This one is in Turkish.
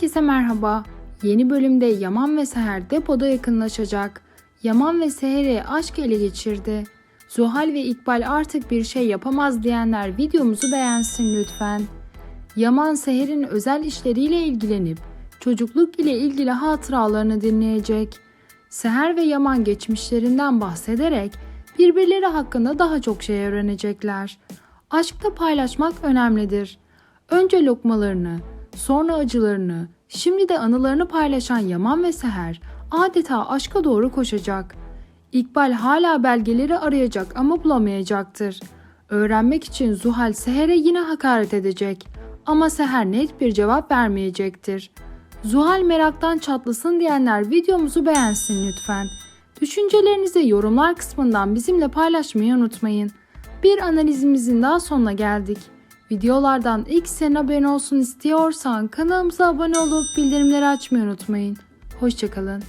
Herkese merhaba. Yeni bölümde Yaman ve Seher depoda yakınlaşacak. Yaman ve Seher'i aşk ele geçirdi. Zuhal ve İkbal artık bir şey yapamaz diyenler videomuzu beğensin lütfen. Yaman Seher'in özel işleriyle ilgilenip çocukluk ile ilgili hatıralarını dinleyecek. Seher ve Yaman geçmişlerinden bahsederek birbirleri hakkında daha çok şey öğrenecekler. Aşkta paylaşmak önemlidir. Önce lokmalarını, sonra acılarını, şimdi de anılarını paylaşan Yaman ve Seher adeta aşka doğru koşacak. İkbal hala belgeleri arayacak ama bulamayacaktır. Öğrenmek için Zuhal Seher'e yine hakaret edecek ama Seher net bir cevap vermeyecektir. Zuhal meraktan çatlasın diyenler videomuzu beğensin lütfen. Düşüncelerinizi yorumlar kısmından bizimle paylaşmayı unutmayın. Bir analizimizin daha sonuna geldik. Videolardan ilk sen haberin olsun istiyorsan kanalımıza abone olup bildirimleri açmayı unutmayın. Hoşçakalın.